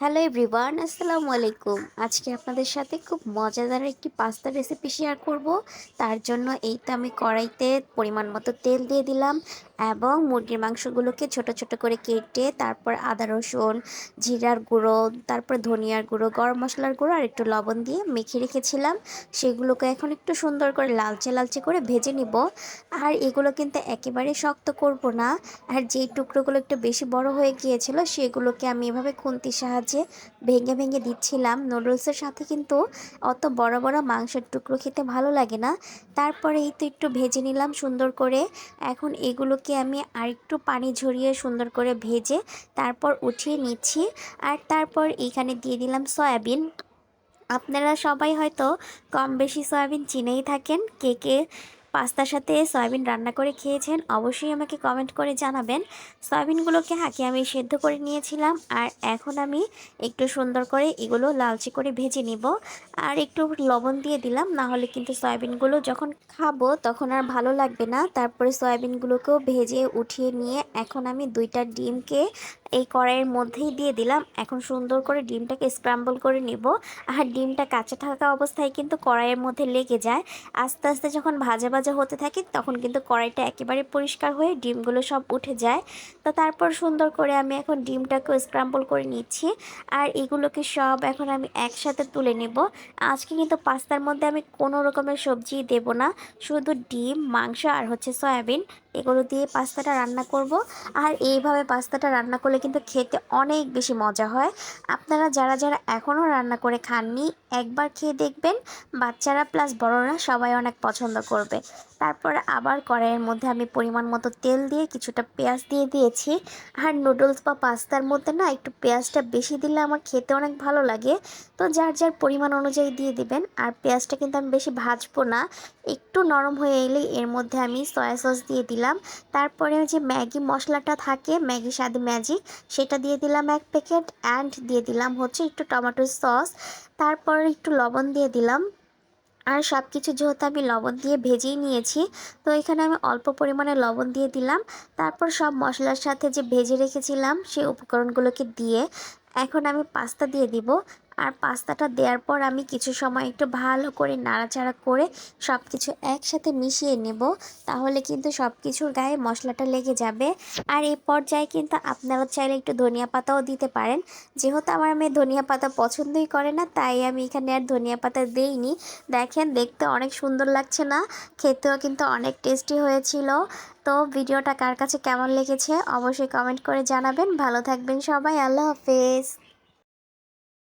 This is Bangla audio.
হ্যালো এভরিওয়ান আসসালামু আলাইকুম আজকে আপনাদের সাথে খুব মজাদার একটি পাস্তা রেসিপি শেয়ার করব। তার জন্য এইটা আমি কড়াইতে পরিমাণ মতো তেল দিয়ে দিলাম। এবং মুরগির মাংসগুলোকে ছোট ছোট করে কেটে তারপর আদা, রসুন, জিরার গুঁড়ো, তারপর ধনিয়ার গুঁড়ো, গরম মশলার গুঁড়ো আর একটু লবণ দিয়ে মেখে রেখেছিলাম। সেগুলোকে এখন একটু সুন্দর করে লালচে লালচে করে ভেজে নিব। আর এগুলো কিন্তু একেবারে শক্ত করব না। আর যেই টুকরোগুলো একটু বেশি বড় হয়ে গিয়েছিল, সেগুলোকে আমি এভাবে খুন্তির সাহায্যে ভেঙে ভেঙে দিচ্ছিলাম। নুডলসের সাথে কিন্তু অত বড় বড় মাংসের টুকরো খেতে ভালো লাগে না। তারপরে এই তো একটু ভেজে নিলাম সুন্দর করে। এখন এগুলোকে আমি আরেকটু পানি ঝরিয়ে সুন্দর করে ভেজে তারপর উঠিয়ে নিচ্ছি। আর তারপর এখানে দিয়ে দিলাম সয়াবিন। আপনারা সবাই হয়তো কম বেশি সয়াবিন চিনেই থাকেন, কে কে পাস্তার সাথে সয়াবিন রান্না করে খেয়েছেন, অবশ্যই আমাকে কমেন্ট করে জানাবেন। সয়াবিনগুলোকে আগে আমি সেদ্ধ করে নিয়েছিলাম আর এখন আমি একটু সুন্দর করে এগুলো লালচে করে ভেজে নিব। আর একটু লবণ দিয়ে দিলাম না হলে কিন্তু সয়াবিনগুলো যখন খাব তখন আর ভালো লাগবে না। তারপরে সয়াবিনগুলোকেও ভেজে উঠিয়ে নিয়ে এখন আমি দুইটা ডিমকে এই কড়াইয়ের মধ্যেই দিয়ে দিলাম। এখন সুন্দর করে ডিমটাকে স্ক্রাম্বল করে নিব। আর ডিমটা কাঁচা থাকা অবস্থায় কিন্তু কড়াইয়ের মধ্যে লেগে যায়। আস্তে আস্তে যখন ভাজা ভাজা হতে থাকে, তখন কিন্তু কড়াইটা একেবারে পরিষ্কার হয়ে ডিমগুলো সব উঠে যায়। তো তারপর সুন্দর করে আমি এখন ডিমটাকে স্ক্রাম্বল করে নিচ্ছি। আর এগুলোকে সব এখন আমি একসাথে তুলে নেব। আজকে কিন্তু পাস্তার মধ্যে আমি কোনো রকমের সবজি দেব না, শুধু ডিম, মাংস আর হচ্ছে সয়াবিন। এগুলো দিয়ে পাস্তাটা রান্না করব। আর এইভাবে পাস্তাটা রান্না করলে কিন্তু খেতে অনেক বেশি মজা হয়। আপনারা যারা যারা এখনও রান্না করে খাননি, একবার খেয়ে দেখবেন। বাচ্চারা প্লাস বড়রা সবাই অনেক পছন্দ করবে। তারপর আবার কড়াইয়ের মধ্যে আমি পরিমাণ মতো তেল দিয়ে কিছুটা পেঁয়াজ দিয়ে দিয়েছি। আর নুডলস বা পাস্তার মধ্যে না একটু পেঁয়াজটা বেশি দিলে আমার খেতে অনেক ভালো লাগে। তো যার যার পরিমাণ অনুযায়ী দিয়ে দিবেন। আর পেঁয়াজটা কিন্তু আমি বেশি ভাজবো না। একটু নরম হয়ে এলেই এর মধ্যে আমি সয়া সস দিয়ে দিলাম। তারপরে যে ম্যাগি মশলাটা থাকে ম্যাগি স্বাদ ম্যাজিক, সেটা দিয়ে দিলাম এক প্যাকেট। অ্যান্ড দিয়ে দিলাম হচ্ছে একটু টমেটো সস। তারপর একটু লবণ দিয়ে দিলাম। আর সব কিছু যেহেতু আমি লবণ দিয়ে ভেজেই নিয়েছি, তো এখানে আমি অল্প পরিমাণে লবণ দিয়ে দিলাম। তারপর সব মশলার সাথে যে ভেজে রেখেছিলাম, সেই উপকরণগুলোকে দিয়ে এখন আমি পাস্তা দিয়ে দিব। আর পাস্তাটা দেওয়ার পর আমি কিছু সময় একটু ভালো করে নাড়াচাড়া করে সব কিছু একসাথে মিশিয়ে নেব, তাহলে কিন্তু সব কিছুর গায়ে মশলাটা লেগে যাবে। আর এই পর্যায়ে কিন্তু আপনারা চাইলে একটু ধনিয়া পাতাও দিতে পারেন। যেহেতু আমার মেয়ে ধনিয়া পাতা পছন্দই করে না, তাই আমি এখানে আর ধনিয়া পাতা দেইনি। দেখেন, দেখতে অনেক সুন্দর লাগছে না? খেতেও কিন্তু অনেক টেস্টি হয়েছিল। তো ভিডিওটা কার কাছে কেমন লেগেছে অবশ্যই কমেন্ট করে জানাবেন। ভালো থাকবেন সবাই, আল্লাহ হাফেজ।